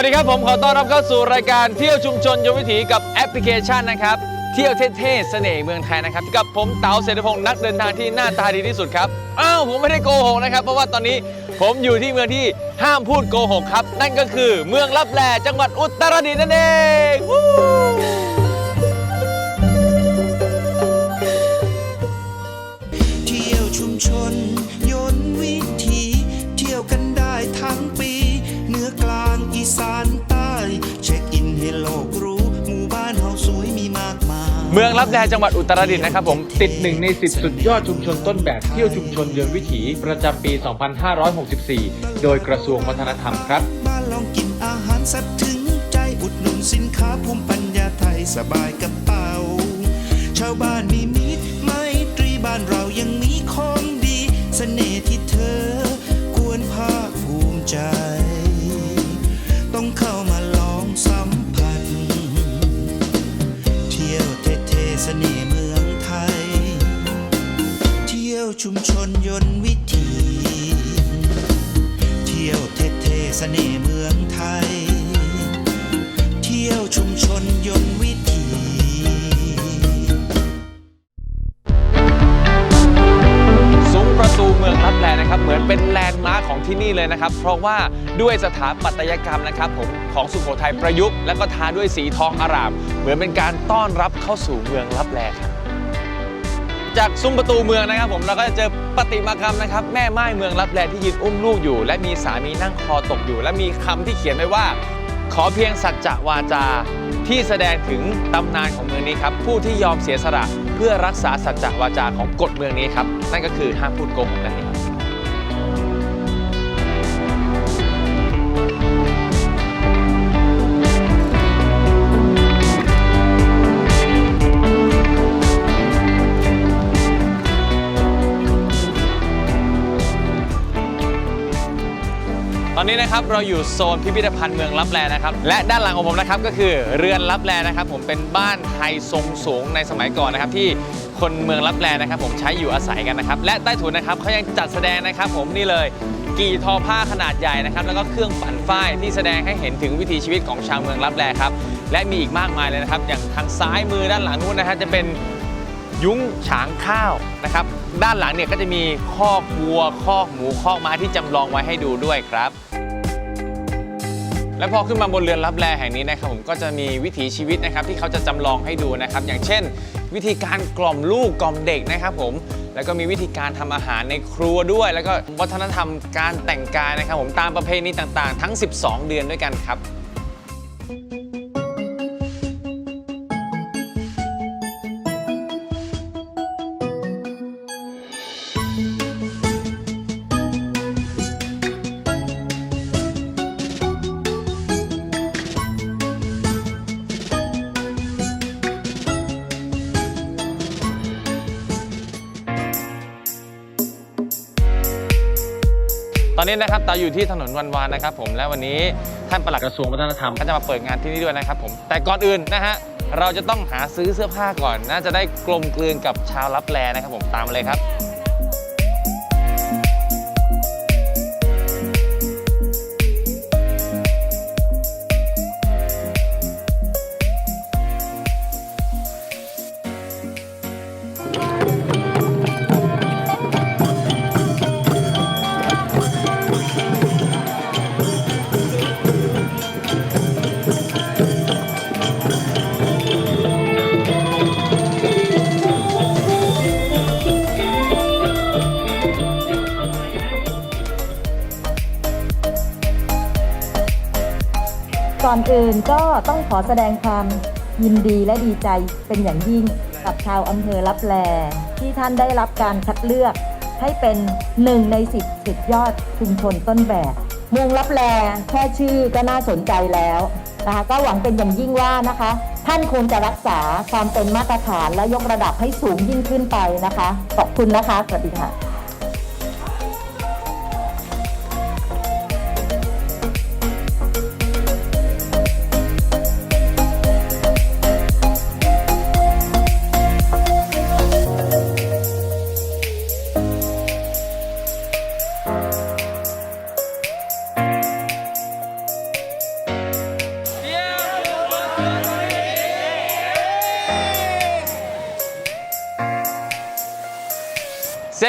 สวัสดีครับผมขอต้อนรับเข้าสู่รายการเที่ยวชุมชนยมวิถีกับแอปพลิเคชันนะครับ เที่ยวเท่ๆเสน่ห์เมืองไทยนะครับกับผมเต๋าเศรษฐพงศ์นักเดินทางที่หน้าตาดีที่สุดครับอ้าวผมไม่ได้โกหกนะครับ เพราะว่าตอนนี้ผมอยู่ที่เมืองที่ห้ามพูดโกหกครับ นั่นก็คือเมืองลับแลจังหวัดอุตรดิตถ์นั่นเอง แลจังหวัดอุตรดิตถ์นะครับผมติดหนึ่งในสิบสุดยอดชุมชนต้นแบบเที่ยวชุมชนเยือนวิถีประจำปี 2564 โดยกระทรวงวัฒนธรรมครับมาลองกินอาหารแซ่บถึงใจอุดหนุนสินค้าภูมิปัญญาไทยสบายกระเป๋า ชาวบ้านมีมิตรไมตรีบ้านเรายังมีของดี เสน่ห์ที่เธอควรภาคภูมิใจ นี่เลยนะครับ เพราะว่าด้วยสถาปัตยกรรมนะครับผมของสุโขทัยประยุกต์ แล้วก็ทาด้วยสีทองอาราม เหมือนเป็นการต้อนรับเข้าสู่เมืองลับแลครับจากซุ้มประตูเมืองนะครับ ผมเราก็จะเจอปฏิมากรรมนะครับ แม่ไม้เมืองลับแลที่ยืนอุ้มลูกอยู่ และมีสามีนั่งคอตกอยู่ และมีคำที่เขียนไว้ว่า ขอเพียงสัจจะวาจาที่แสดงถึงตำนานของเมืองนี้ครับ ผู้ที่ยอมเสียสละเพื่อรักษาสัจจะวาจาของกฎเมืองนี้ครับ นั่นก็คือห้ามพูดโกหกนั่นเอง อนนี้นะครับเราอยู่โซนพิพิธภัณฑ์เมืองลับแลนะครับและด้านหลังของผมนะครับก็คือเรือนลับแลนะครับ ผมเป็นบ้านไทยทรงสูงในสมัยก่อนนะครับที่คนเมืองลับแลนะครับ ผมใช้อยู่อาศัยกันนะครับ และใต้ถุนนะครับเขายังจัดแสดงนะครับ ผมนี่เลยกี่ทอผ้าขนาดใหญ่นะครับ แล้วก็เครื่องปั่นฝ้ายที่แสดงให้เห็นถึงวิถีชีวิตของชาวเมืองลับแลครับ และมีอีกมากมายเลยนะครับ อย่างทางซ้ายมือด้านหลังนู้นนะฮะจะเป็นยุ้งฉางข้าวนะครับ ด้านหลังเนี่ยก็จะมีคอกวัวคอกหมูคอกม้าที่จำลองไว้ให้ดูด้วยครับ และพอขึ้นมาบนเรือนรับแลแห่งนี้นะครับผมก็จะมีวิถีชีวิตนะครับที่เขาจะจำลองให้ดูนะครับ อย่างเช่น วิธีการกล่อมลูกกล่อมเด็กนะครับผมแล้วก็มีวิธีการทำอาหารในครัวด้วย แล้วก็วัฒนธรรมการแต่งกายนะครับผมตามประเพณีต่างๆ ทั้ง 12 เดือนด้วยกันครับ นี้นะครับตาอยู่ที่ถนนวันวานนะครับผมและวันนี้ท่านปลัดกระทรวงวัฒนธรรมก็จะมาเปิดงานที่นี่ด้วยนะครับผมแต่ก่อนอื่นนะฮะเราจะต้องหาซื้อเสื้อผ้าก่อนน่าจะได้กลมกลืนกับชาวลับแลนะครับผมตามมาเลยครับ อื่นก็ต้องขอแสดงความยินดีและดีใจเป็นอย่างยิ่งกับชาวอำเภอลับแลที่ท่านได้รับการคัดเลือกให้เป็นหนึ่งในสิบสุดยอดชุมชนต้นแบบเมืองลับแลแค่ชื่อก็น่าสนใจแล้วนะคะก็หวังเป็นอย่างยิ่งว่านะคะ ท่านคงจะรักษาความเป็นมาตรฐานและยกระดับให้สูงยิ่งขึ้นไปนะคะ ขอบคุณนะคะสวัสดีค่ะ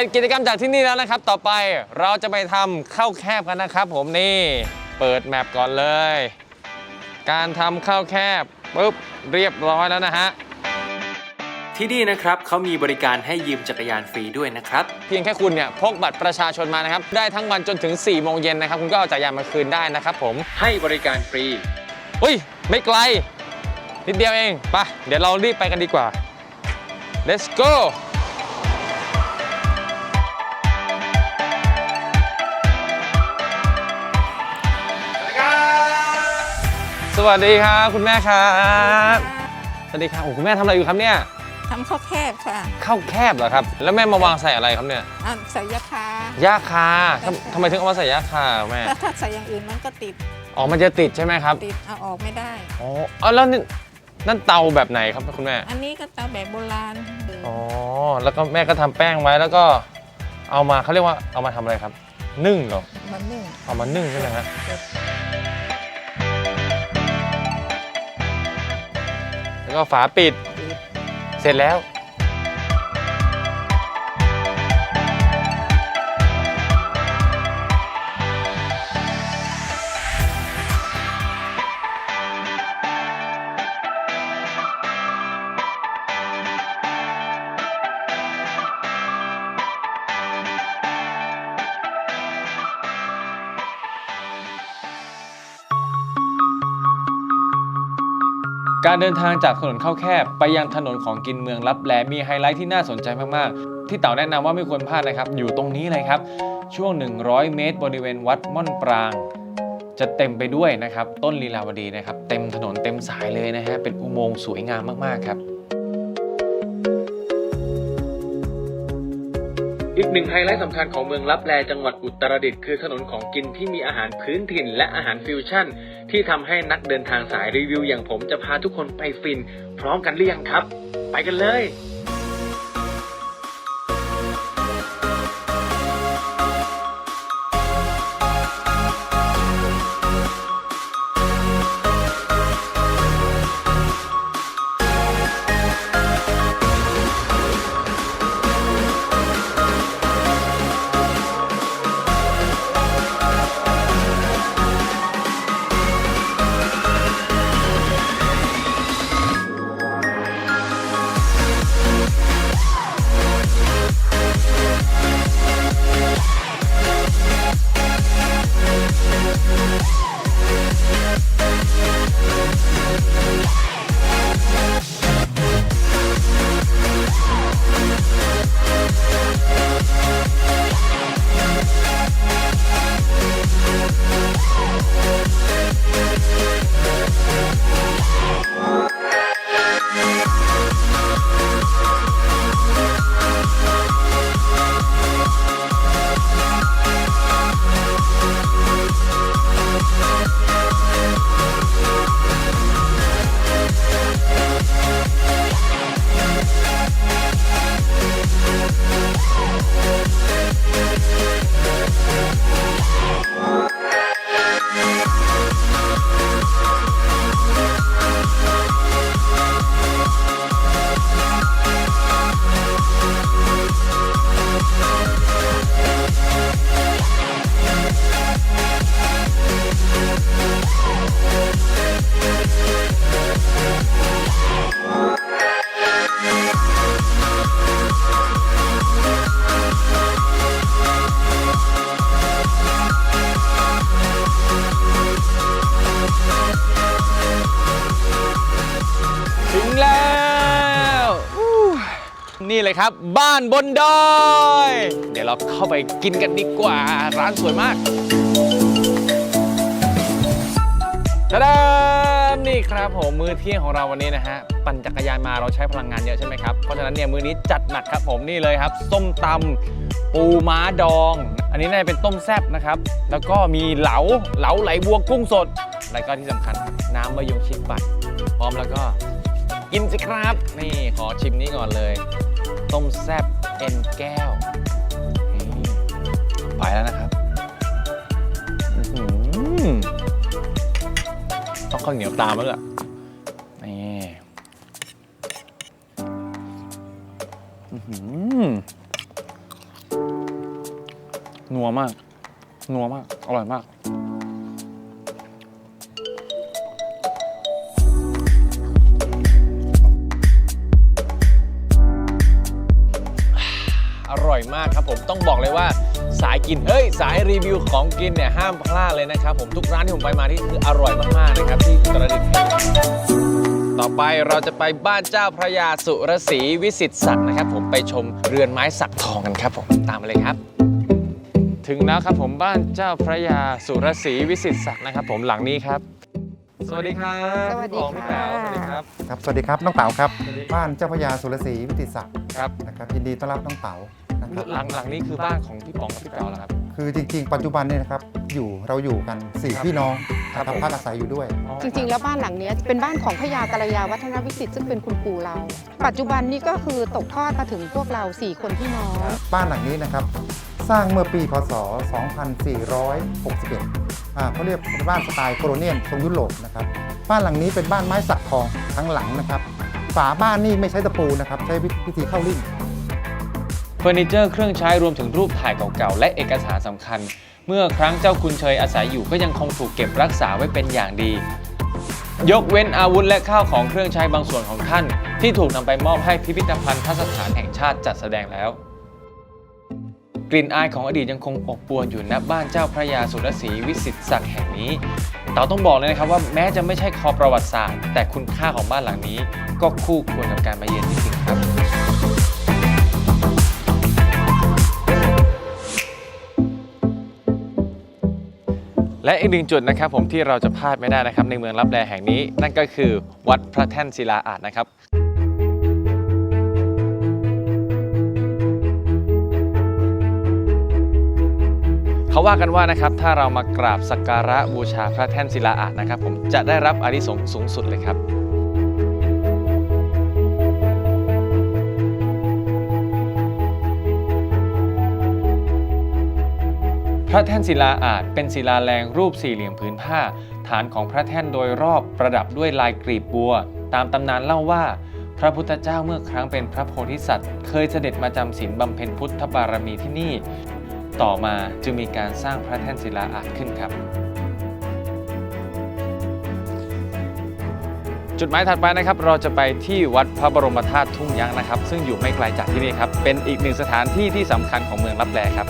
เสร็จกิจกรรมจากที่นี่แล้วนะครับ ต่อไปเราจะไปทำข้าวแคบกันนะครับ ผมนี่เปิดแมปก่อนเลย การทำข้าวแคบปุ๊บเรียบร้อยแล้วนะฮะที่นี่นะครับเขามีบริการให้ยืมจักรยานฟรีด้วยนะครับ เพียงแค่คุณเนี่ยพกบัตรประชาชนมานะครับ ได้ทั้งวันจนถึง4โมงเย็นนะครับ คุณก็เอาจักรยานมาคืนได้นะครับผมให้บริการฟรีอุ้ย ไม่ไกล นิดเดียวเองไปะเดี๋ยวเรารีบไปกันดีกว่า let's go สวัสดีครับคุณแม่ครับสวัสดีครับโอ้คุณแม่ทำอะไรอยู่ครับเนี่ยทำข้าวแคบค่ะข้าวแคบเหรอครับ แล้วแม่มาวางใส่อะไรครับเนี่ยอะใส่ยาคาย่าคาทำทำไมถึงเอามาใส่ย่าคาแม่ถ้าถ้าใส่อย่างอื่นมันก็ติดอ๋อมันจะติดใช่ไหมครับ ติดเอาออกไม่ได้อ๋อเอาแล้วนี่นั่นเตาแบบไหนครับคุณแม่ อันนี้ก็เตาแบบโบราณอ๋อแล้วก็แม่ก็ทำแป้งไว้แล้วก็เอามาเขาเรียกว่าเอามาทำอะไรครับ นึ่งเหรอมันนึ่งเอามานึ่งใช่ไหมฮะ แล้วก็ฝาปิด เสร็จแล้ว การเดินทางจากถนนเข้าแคบ ไปยังถนนของกินเมืองลับแลมีไฮไลท์ที่น่าสนใจมากๆ ที่เต่าแนะนำว่าไม่ควรพลาดนะครับ อยู่ตรงนี้เลยครับ ช่วง 100 เมตร บริเวณวัดม่อนปราง จะเต็มไปด้วยนะครับ ต้นลีลาวดีนะครับ เต็มถนนเต็มสายเลยนะฮะเป็นอุโมงค์สวยงามมากๆครับ อีกหนึ่งไฮไลท์สำคัญของเมืองลับแลจังหวัดอุตรดิตถ์คือถนนของกินที่มีอาหารพื้นถิ่น และอาหารฟิวชั่น ที่ทำให้นักเดินทางสายรีวิวอย่างผมจะพาทุกคนไปฟิน พร้อมกันหรือยังครับ ไปกันเลย เลยครับ บ้านบนดอย เดี๋ยวเราเข้าไปกินกันดีกว่า ร้านสวยมากตะดามนี่ครับผมมื้อเที่ยงของเราวันนี้นะฮะ ปั่นจักรยานมาเราใช้พลังงานเยอะใช่ไหมครับ เพราะฉะนั้นเนี่ยมื้อนี้จัดหนักครับผมนี่เลยครับ ส้มตำปูม้าดอง อันนี้น่าจะเป็นต้มแซ่บนะครับ แล้วก็มีเหลาเหลาไหลบัวกุ้งสด แล้วก็ที่สำคัญครับน้ำมะยงชิดปั่นพร้อมแล้วก็ กินสิครับ นี่ขอชิมนี้ก่อนเลย ต้มแซบเอ็นแก้วนี่ไปแล้วนะครับอื้อหือต้องข้าวเหนียวตามแล้วล่ะนี่อื้อหือนัวมาก นัวมาก อร่อยมากากครับผมต้องบอกเลยว่าสายกินเฮ้ยสายรีวิวของกินเนี่ยห้ามพลาดเลยนะครับผมทุกร้านที่ผมไปมาที่คืออร่อยมากๆนะครับที่อุตรดิตถ์ต่อไปเราจะไปบ้านเจ้าพระยาสุรศรีวิสิตศักดิ์นะครับ ผมไปชมเรือนไม้สักทองกันครับผมตามมาเลยครับถึงแล้วครับผมบ้านเจ้าพระยาสุรศรีวิสิตศักดิ์นะครับ ผมหลังนี้ครับ สวัสดีครับสวัสดีพี่ป๋องพี่แป๋วสค่ะวัสดีครับ ครับ สวัสดีครับ น้องเต๋าครับ สวัสดีครับ บ้านเจ้าพระยาสุรศรีวิติศักดิ์ครับ นะครับ ยินดีต้อนรับน้องเต๋า นะครับ หลังหลังนี้คือบ้านของพี่ป๋องกับพี่แป๋วเหรอครับ คือจริง ๆ ปัจจุบันเนี่ยนะครับ อยู่ เราอยู่กัน4พี่น้องครับนะครับผม พักอาศัยอยู่ด้วย จริงๆ แล้วบ้านหลังเนี้ยเป็นบ้านของพระยากัลยาวัฒนวิสิทธิ์ซึ่งเป็นคุณปู่เรา ปัจจุบันนี้ก็คือตกทอดมาถึงพวกเรา4คนพี่น้อง บ้านหลังนี้นะครับ สร้างเมื่อปี พศ 2461อ่า เขาเรียกเป็นบ้านสไตล์โคโลเนียนทรงยุโรปนะครับบ้านหลังนี้เป็นบ้านไม้สักทองทั้งหลังนะครับ ฝาบ้านนี่ไม่ใช้ตะปูนะครับ ใช้วิธีเข้าริ่มเฟอร์นิเจอร์เครื่องใช้รวมถึงรูปถ่ายเก่าๆ และเอกสารสำคัญ เมื่อครั้งเจ้าคุณเชยอาศัยอยู่ก็ยังคงถูกเก็บรักษาไว้เป็นอย่างดี ยกเว้นอาวุธและข้าวของเครื่องใช้บางส่วนของท่าน ที่ถูกนำไปมอบให้พิพิธภัณฑ์ทัศถานแห่งชาติจัดแสดงแล้ว กลิ่นอายของอดีตยังคงอบอวนอยู่ณบ้านเจ้าพระยาสุรศรีวิสิตศักดิ์แห่งนี้เต๋าต้องบอกเลยนะครับว่าแม้จะไม่ใช่คอประวัติศาสตร์ แต่คุณค่าของบ้านหลังนี้ ก็คู่ควรกับการมาเยือนจริงๆครับ และอีกหนึ่งจุดนะครับผมที่เราจะพลาดไม่ได้นะครับในเมืองรับแลแห่งนี้ นั่นก็คือวัดพระแท่นศิลาอาจนะครับ เขาว่ากันว่านะครับถ้าเรามากราบสักการะบูชาพระแท่นศิลาอาจนะครับ ผมจะได้รับอานิสงส์สูงสุดเลยครับพระแท่นศิลาอาจเป็นศิลาแรงรูปสี่เหลี่ยมผืนผ้า ฐานของพระแท่นโดยรอบประดับด้วยลายกรีบบัว ตามตำนานเล่าว่า พระพุทธเจ้าเมื่อครั้งเป็นพระโพธิสัตว์ เคยเสด็จมาจำศีลบำเพ็ญพุทธบารมีที่นี่ ต่อมาจึงมีการสร้างพระแท่นศิลาอาจขึ้นครับ จุดหมายถัดไปนะครับ เราจะไปที่วัดพระบรมธาตุทุ่งยักษ์นะครับ ซึ่งอยู่ไม่ไกลจากที่นี่ครับ เป็นอีกหนึ่งสถานที่ที่สำคัญของเมืองลับแลครับ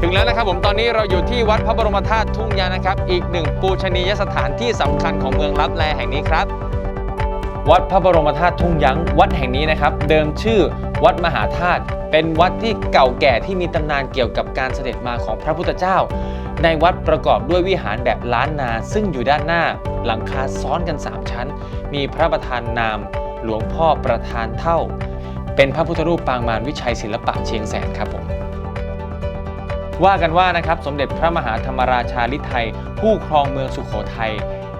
ถึงแล้วนะครับผมตอนนี้เราอยู่ที่วัดพระบรมธาตุทุ่งยางนะครับ อีกหนึ่งปูชนียสถานที่สำคัญของเมืองลับแลแห่งนี้ครับ วัดพระบรมธาตุทุ่งยังวัดแห่งนี้นะครับ เดิมชื่อ วัดมหาธาตุเป็นวัดที่เก่าแก่ที่มีตำนานเกี่ยวกับการเสด็จมาของพระพุทธเจ้า ในวัดประกอบด้วยวิหารแบบล้านนา ซึ่งอยู่ด้านหน้า หลังคาซ้อนกัน 3 ชั้น มีพระประธานนาม หลวงพ่อประธานเท่า เป็นพระพุทธรูปปางมารวิชัยศิลปะเชียงแสนครับผมว่ากันว่านะครับสมเด็จพระมหาธรรมราชาลิไทยผู้ครองเมืองสุขโขทัย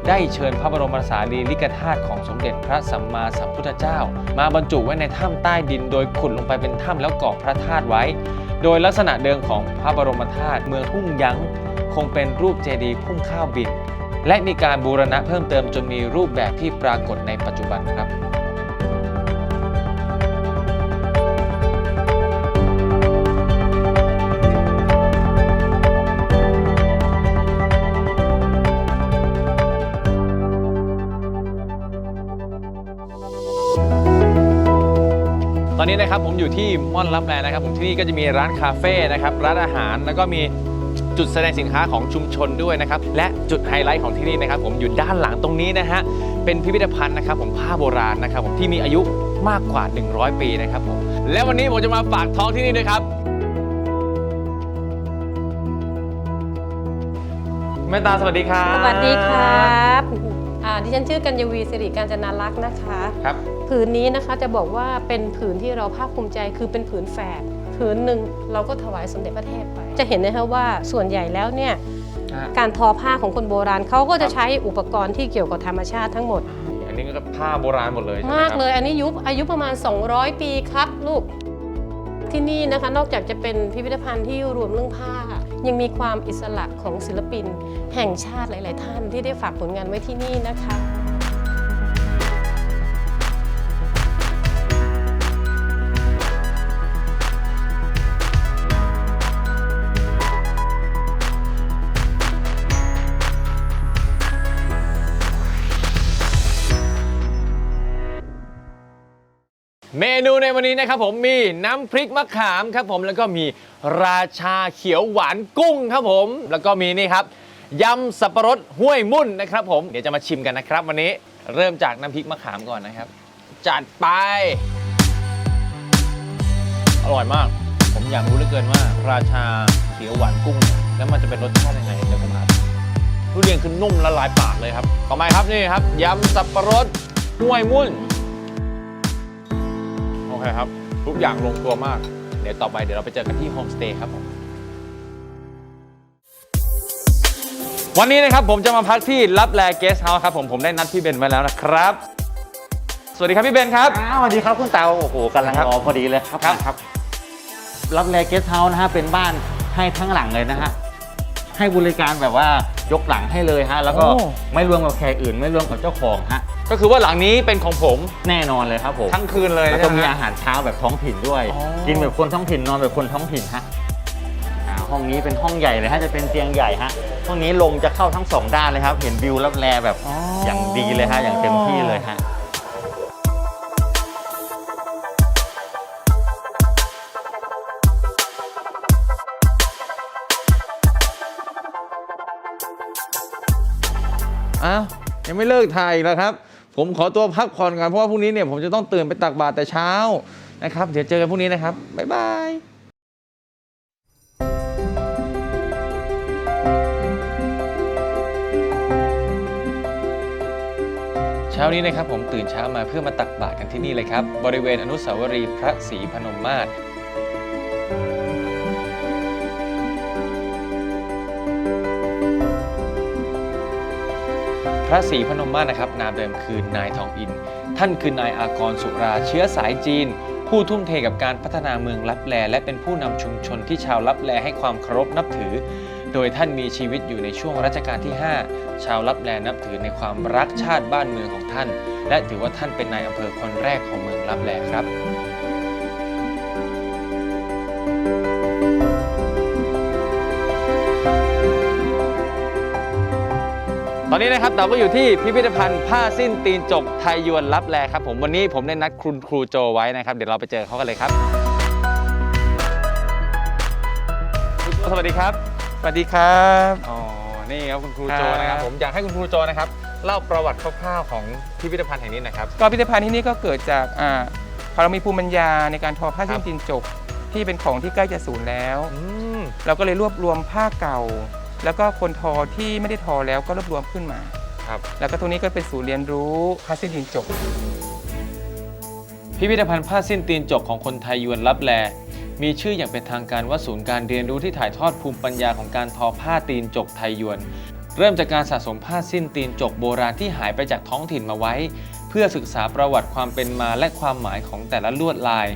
ได้เชิญพระบรมสารีริกธาตุของสมเด็จพระสัมมาสัมพุทธเจ้า มาบรรจุไว้ในถ้ำใต้ดิน โดยขุดลงไปเป็นถ้ำแล้วก่อพระธาตุไว้ โดยลักษณะเดิมของพระบรมธาตุเมืองทุ่งยั้งคงเป็นรูปเจดีย์พุ่งข้าวบิน และมีการบูรณะเพิ่มเติมจนมีรูปแบบที่ปรากฏในปัจจุบันครับ นนี้นะครับผมอยู่ที่ม่อนรับแลนะครับผมที่นี่ก็จะมีร้านคาเฟ่นะครับร้านอาหารแล้วก็มีจุดแสดงสินค้าของชุมชนด้วยนะครับและจุดไฮไลท์ของที่นี่นะครับผมอยู่ด้านหลังตรงนี้นะฮะเป็นพิพิธภัณฑ์นะครับผมผ้าโบราณนะครับผมที่มีอายุมากกว่า 100 ปีนะครับผมและวันนี้ผมจะมาฝากท้องที่นี่ด้วยครับแม่ตาสวัสดีครับสวัสดีครับอ่าดิฉันชื่อกัญญวีสิริการจนารักษ์นะคะครับ ผืนนี้นะคะจะบอกว่าเป็นผืนที่เราภาคภูมิใจคือเป็นผืนแฝดผืนหนึ่งเราก็ถวายสมเด็จพระเทพไป จะเห็นนะคะว่าส่วนใหญ่แล้วเนี่ยอะการทอผ้าของคนโบราณเขาก็จะใช้อุปกรณ์ที่เกี่ยวกับธรรมชาติทั้งหมด อันนี้ก็ผ้าโบราณหมดเลยใช่ไหมมากครับเลยอันนี้ยุคอายุประมาณ 200 ปีครับลูกที่นี่นะคะนอกจากจะเป็นพิพิธภัณฑ์ที่รวมเรื่องผ้า ยังมีความอิสระของศิลปิน แห่งชาติหลาย ๆ ท่านที่ได้ฝากผลงานไว้ที่นี่นะคะ เมนูในวันนี้นะครับผมมีน้ำพริกมะขามครับผมแล้วก็มีราชาเขียวหวานกุ้งครับผม แล้วก็มีนี่ครับยำสับปะรดห้วยมุ่นนะครับผมเดี๋ยวจะมาชิมกันนะครับ วันนี้เริ่มจากน้ำพริกมะขามก่อนนะครับ จัดไป อร่อยมาก ผมอยากรู้เหลือเกินว่า ราชาเขียวหวานกุ้งเนี่ยแล้วมันจะเป็นรสชาติยังไงเดี๋ยวผมหาทุเรียนคือนุ่มละลายปากเลยครับ ต่อไปครับนี่ครับยำสับปะรดห้วยมุ่น โอเคครับ ทุกอย่างลงตัวมาก เดี๋ยวต่อไปเดี๋ยวเราไปเจอกันที่โฮมสเตย์ครับผมวันนี้นะครับผมจะมาพักที่รับแลเกสเฮาส์ครับผมผมได้นัดพี่เบนไว้แล้วนะครับ สวัสดีครับพี่เบนครับ อ้าวสวัสดีครับคุณเตาโอ้โหกำลังครับรอพอดีเลยครับครับ ครับ รับแลเกสเฮาส์นะฮะเป็นบ้านให้ทั้งหลังเลยนะฮะให้บริการแบบว่า ยกหลังให้เลยฮะ แล้วก็ไม่รวมกับแขกอื่น ไม่รวมกับเจ้าของฮะ ก็คือว่าหลังนี้เป็นของผมแน่นอนเลยครับผม ทั้งคืนเลยแล้วก็มีใช่ไหอาหารเช้าแบบท้องถิ่นด้วย อ๋อ กินแบบคนท้องถิ่นนอนแบบคนท้องถิ่นฮะอ่าห้องนี้เป็นห้องใหญ่เลยฮะจะเป็นเตียงใหญ่ฮะห้องนี้ลมจะเข้าทั้งสองด้านเลยครับ เห็นวิวรับแลแบบอย่างดีเลยฮะอย่างเต็มที่เลยฮะ อ้าวยังไม่เลิกถ่ายแล้วครับ ผมขอตัวพักผ่อนก่อนเพราะว่าพรุ่งนี้เนี่ยผมจะต้องตื่นไปตักบาตรแต่เช้านะครับ เดี๋ยวเจอกันพรุ่งนี้นะครับ บ๊ายบายเช้านี้นะครับผมตื่นเช้ามาเพื่อมาตักบาตรกันที่นี่เลยครับ บริเวณอนุสาวรีย์พระศรีพนมมาศพ ระศรีพนมมาศนะครับนามเดิมคือนายทองอิน ท่านคือนายอากรสุราเชื้อสายจีน ผู้ทุ่มเทกับการพัฒนาเมืองลับแล และเป็นผู้นำชุมชนที่ชาวลับแลให้ความเคารพนับถือ โดยท่านมีชีวิตอยู่ในช่วงรัชกาลที่ 5 ชาวลับแลนับถือในความรักชาติบ้านเมืองของท่าน และถือว่าท่านเป็นนายอำเภอคนแรกของเมืองลับแลครับ อนนี้นะครับเราก็อยู่ที่พิพิธภัณฑ์ผ้าสิ้นตีนจกไทยยวนลับแลครับผมวันนี้ผมได้นัดคุณครูโจไว้นะครับ เดี๋ยวเราไปเจอเขากันเลยครับคุณโจสวัสดีครับสวัสดีครับอ๋อนี่ครับคุณครูโจครับนะครับผมอยากให้คุณครูโจนะครับเล่าประวัติคร่าวๆของพิพิธภัณฑ์แห่งนี้หนะครับก็พิพิธภัณฑ์ที่นี่ก็เกิดจากอ่าพอเรามีภูมิปัญญาในการทอผ้าสิ้นตีนจกที่เป็นของที่ใกล้จะสูญแล้วอืมเราก็เลยรวบรวมผ้าเก่า แล้วก็คนทอที่ไม่ได้ทอแล้วก็รวบรวมขึ้นมา ครับ แล้วก็ตรงนี้ก็เป็นศูนย์เรียนรู้ผ้าสิ้นตีนจกพิพิธภัณฑ์ผ้าสิ้นตีนจกของคนไทยยวนลับแล มีชื่ออย่างเป็นทางการว่าศูนย์การเรียนรู้ที่ถ่ายทอดภูมิปัญญาของการทอผ้าตีนจกไทยยวน เริ่มจากการสะสมผ้าสิ้นตีนจกโบราณที่หายไปจากท้องถิ่นมาไว้ เพื่อศึกษาประวัติความเป็นมาและความหมายของแต่ละลวดลาย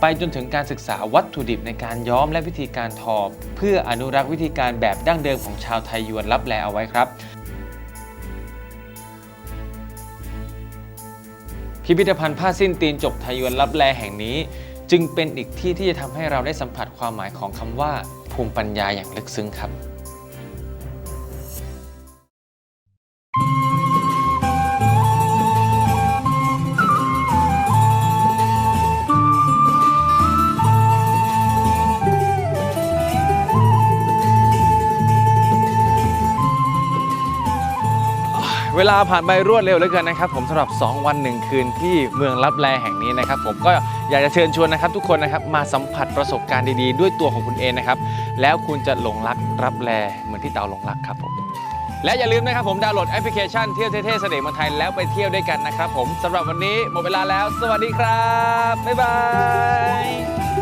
ไปจนถึงการศึกษาวัตถุดิบในการย้อมและวิธีการทอ เพื่ออนุรักษ์วิธีการแบบดั้งเดิมของชาวไทยยวนลับแลเอาไว้ครับพิพิธภัณฑ์ผ้าสิ้นตีนจกไทยยวนลับแลแห่งนี้ จึงเป็นอีกที่ที่จะทำให้เราได้สัมผัสความหมายของคำว่า ภูมิปัญญาอย่างลึกซึ้งครับ เวลาผ่านไปรวดเร็วเหลือเกินนะครับ ผมสำหรับ 2 วัน 1 คืนที่เมืองลับแลแห่งนี้นะครับ ผมก็อยากจะเชิญชวนนะครับ ทุกคนนะครับมาสัมผัสประสบการณ์ดีๆ ด้วยตัวของคุณเองนะครับแล้วคุณจะหลงรักรับแลเหมือนที่เตาหลงรักครับผมและอย่าลืมนะครับผมดาวน์โหลดแอปพลิเคชันเที่ยวเท่ๆเสน่ห์เมืองไทยแล้วไปเที่ยวด้วยกันนะครับ ผมสำหรับวันนี้หมดเวลาแล้ว สวัสดีครับบ๊ายบาย